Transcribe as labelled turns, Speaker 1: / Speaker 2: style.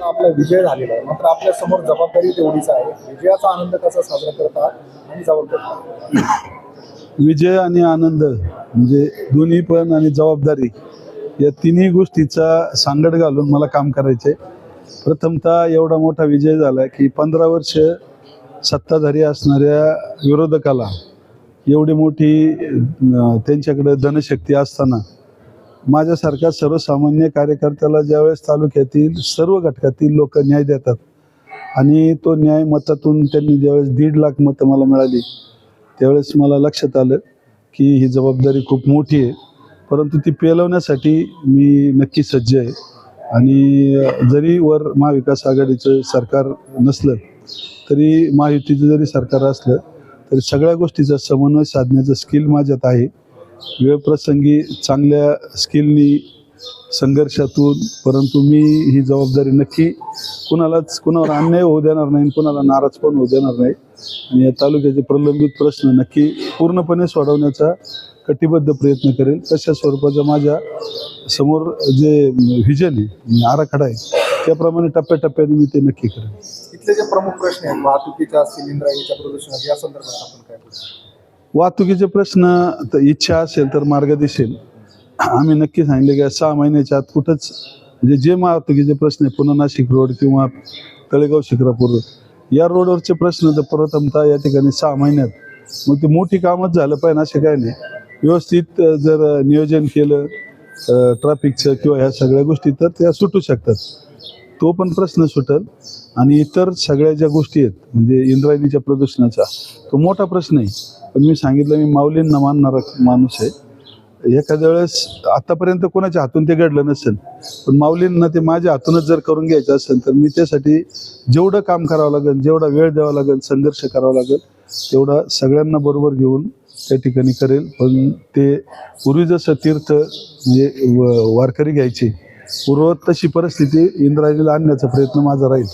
Speaker 1: आपला विजय झालेला आहे. मात्र आपल्यासमोर जबाबदारी तेवढीच आहे. विजयाचा आनंद कसा साजरा करता आणि जबाबदारी
Speaker 2: विजय आणि आनंद म्हणजे दोन्ही पण आणि जबाबदारी या तिन्ही गोष्टीचा सांगड घालून मला काम करायचे प्रथमतः एवढा मोठा विजय झाला की पंधरा वर्ष सत्ताधारी असणाऱ्या विरोधकाला एवढी मोठी त्यांच्याकडे धनशक्ती असताना माझ्यासारख्या सर्वसामान्य कार्यकर्त्याला ज्यावेळेस तालुक्यातील सर्व घटकातील लोक न्याय देतात आणि तो न्याय मतातून त्यांनी ज्यावेळेस दीड लाख मतं मला मिळाली त्यावेळेस मला लक्षात आलं की ही जबाबदारी खूप मोठी आहे. परंतु ती पेलवण्यासाठी मी नक्की सज्ज आहे. आणि जरी वर महाविकास आघाडीचं सरकार नसलं तरी महायुतीचं जरी सरकार असलं तरी सगळ्या गोष्टीचा समन्वय साधण्याचं स्किल माझ्यात आहे. वेळप्रसंगी चांगल्या स्किलनी संघर्षातून परंतु मी ही जबाबदारी नक्की कुणालाच कुणावर अन्याय होऊ देणार नाही कुणाला नाराज पण होऊ देणार नाही. आणि या तालुक्याचे प्रलंबित प्रश्न नक्की पूर्णपणे सोडवण्याचा कटिबद्ध प्रयत्न करेल. तशा स्वरूपाचा माझ्यासमोर जे व्हिजन आहे म्हणजे आराखडा आहे त्याप्रमाणे टप्प्याटप्प्याने मी ते नक्की करेन.
Speaker 1: इथले जे प्रमुख प्रश्न आहेत वाहतुकीच्या असतील इंद्रायणीच्या प्रदूषणात या संदर्भात आपण काय
Speaker 2: वाहतुकीचे प्रश्न तर इच्छा असेल तर मार्ग दिसेल. आम्ही नक्की सांगितले की सहा महिन्याच्या आत कुठंच म्हणजे जे वाहतुकीचे प्रश्न आहे पुन्हा नाशिक रोड किंवा तळेगाव शिक्रापूर रोड या रोडवरचे प्रश्न तर प्रथमतः या ठिकाणी सहा महिन्यात. मग ते मोठी कामच झालं पाहिजे असे काय नाही. व्यवस्थित जर नियोजन केलं ट्रॅफिकचं किंवा ह्या सगळ्या गोष्टी तर त्या सुटू शकतात. तो पण प्रश्न सुटल. आणि इतर सगळ्या ज्या गोष्टी आहेत म्हणजे इंद्रायणीच्या प्रदूषणाचा तो मोठा प्रश्न आहे. पण मी सांगितलं मी माऊलींना मानणारा माणूस आहे. एखाद्या वेळेस आतापर्यंत कोणाच्या हातून ते घडलं नसेल पण माऊलींना ते माझ्या हातूनच जर करून घ्यायचं असेल तर मी त्यासाठी जेवढं काम करावं लागेल जेवढा वेळ द्यावा लागेल संघर्ष करावा लागेल तेवढा सगळ्यांना बरोबर घेऊन त्या ठिकाणी करेल. पण ते पूर्वी जसं तीर्थ म्हणजे व- वारकरी घ्यायचे पूर्वत तशी परिस्थिती इंद्राजीला आणण्याचा प्रयत्न माझा राहील.